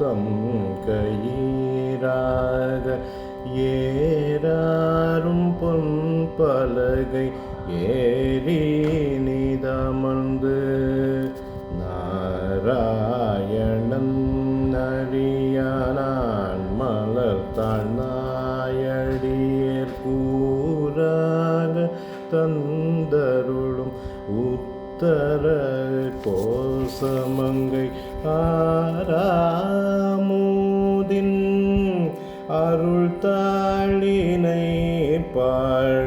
தம் கையீராக ஏறாரும் பொன் பலகை ஏறி நிதமர்ந்து நாராயணன் அறியானான் மலர் தாழ்நாயடியர் கூறாக தந்தருளும் உத்தர கோசமங்கை ஆரா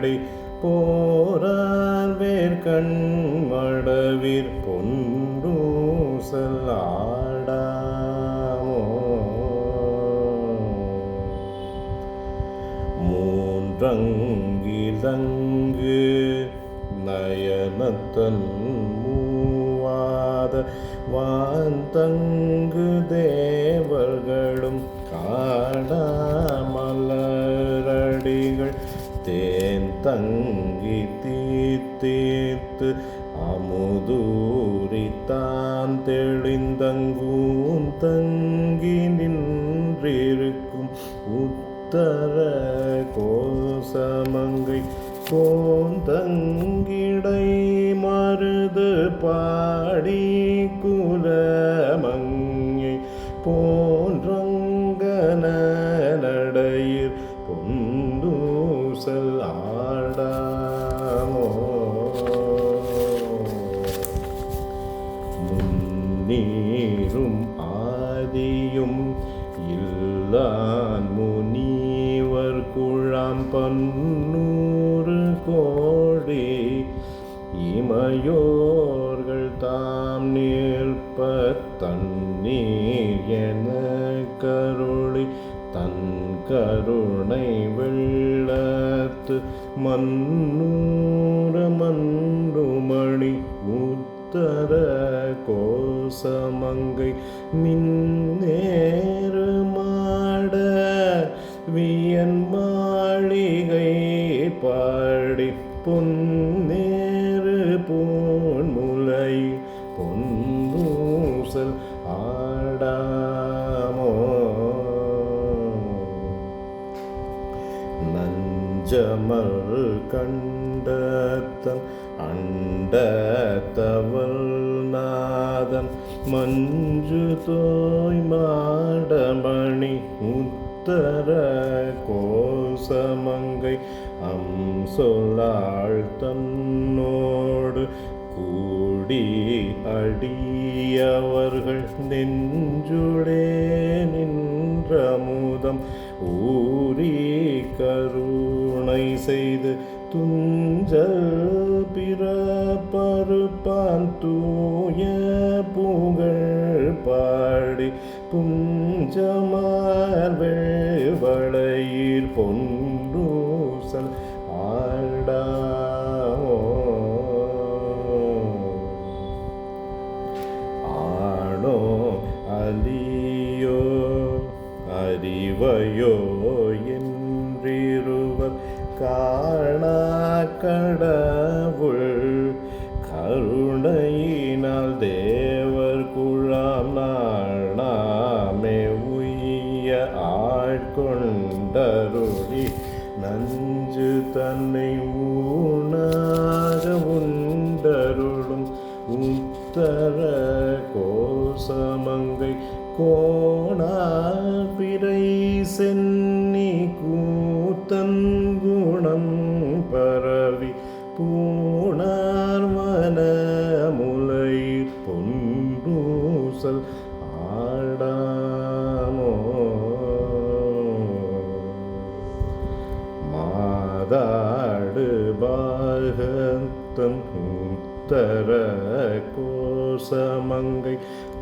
பாடி போரார் வேர்கண் மடவிற் பொன்றூசல் ஆடாமோ. மூன்றங்கிலங்கு நயனத்தன் மூவாத வாந்தங்கு தே தங்கி தீர்த்தேத்து அமுதூரி தான் தெளிந்தங்கூன் தங்கி நின்றிருக்கும் உத்தர கோசமங்கை கோந்தங்கிடை மருது பாடி குலமங்கை போன்றங்கன நடையிற் பொன் பன்னூறு கோடி இமையோர்கள் தாம் நிற்ப தண்ணீர் என கருளி தன் கருணை வெள்ளத்து மன்னூர மன்றுமணி உத்தர கோசமங்கை மின் மாளிகை பாடி பொன்னேறு பொன்முலை பொன்னூசல் ஆடாமோ. நஞ்சமல் கண்டத்தன் அண்டத்தவள் நாதன் மஞ்சு தோய் மாடமணி உத்தர கோ சமங்கை அம் சொல்லாள் தன்னோடு கூடி அடியவர்கள் நெஞ்சுடே நின்றமுதம் ஊரி கருணை செய்து துஞ்சல் பிறப்பருப்பான் தூய புகழ் பாடி புன் புஞ்சமார் வெள்வளையீர் பொன்றூசல் ஆடாமோ ஆணோ அலியோ அறிவையோ என்றிருவர் காணா கடவுள் தன்னை ஊனாக உண்டருளும் உத்தர கோசமங்கை கோ உத்தர கோசமங்கை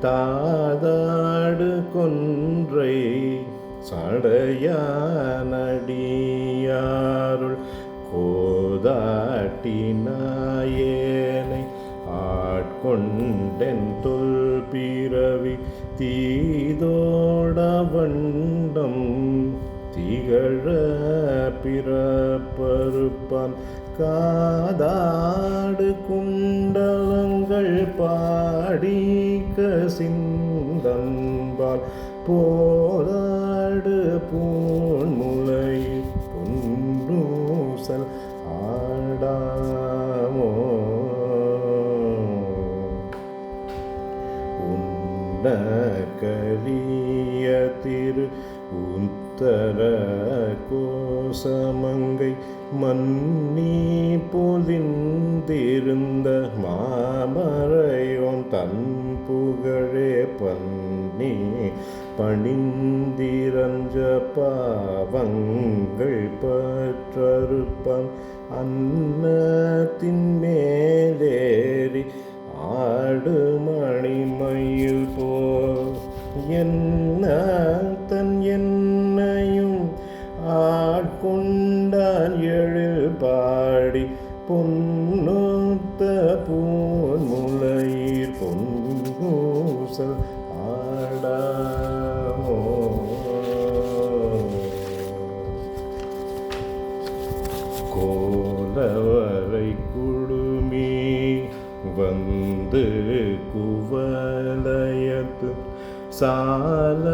தாதாடு கொன்றை சடையானடியாருள் கோதாட்டினாயேனை ஆட்கொண்டென் தொல் பிறவி தீதோட வண்டம் திகழ பிறப்பருப்பான் காதாடு குண்டலங்கள் பாடி கசிந்தம்பால் போராடு பூன்முலை பொன்னூசல் ஆடாமோ. உன்ன கரிய திரு உத்தர கோசமங்கை மன்னி பொலிந்திருந்த மாமரையோன் தன் புகழே பன்னி பணிந்திரஞ்ச பாவங்கள் பற்றறுப்பான் அன்னத்தின் மேலேறி ஆடு மணிமயில் கோலவரை குழுமி வந்து குவலயத்து சாலமுதுண்டு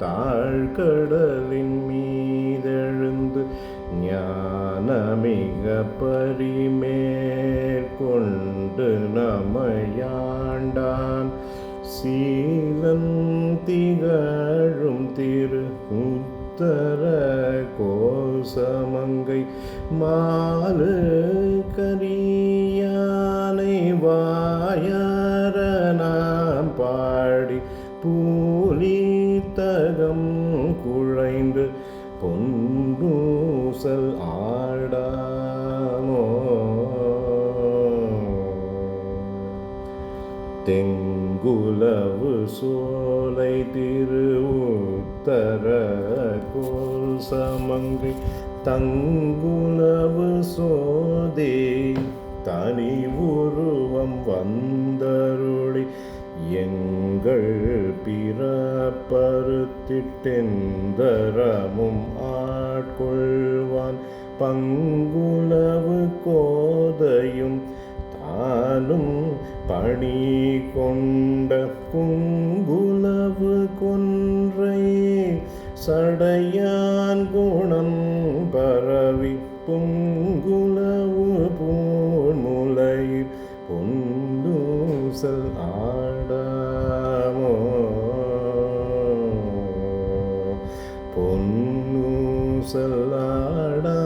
தாழ்கடலின் மீதெழுந்து ஞானமிக பரிம சீலன் திகழும் திரு உத்தர கோசமங்கை மாலு கரியானை வாயார நாம் பாடி பூலித்தகம் குழைந்து பொன்னூசல் ஆடாமோ. குலவு சோலை திரு உத்தர கோல் சமங்கை தங்குலவு சோதே தனி உருவம் வந்தருளி எங்கள் பிறப்பருத்திட்டெந்தரமும் ஆட்கொள்வான். பங்குலவு கோதையும் தானும் பணி கொண்ட குங்குலவு கொன்றை சடையான் குணம் பரவி பொங்குலவு பூன்முலையில் பொந்தூசல் ஆடாமோ. பொன்னூசல் ஆடா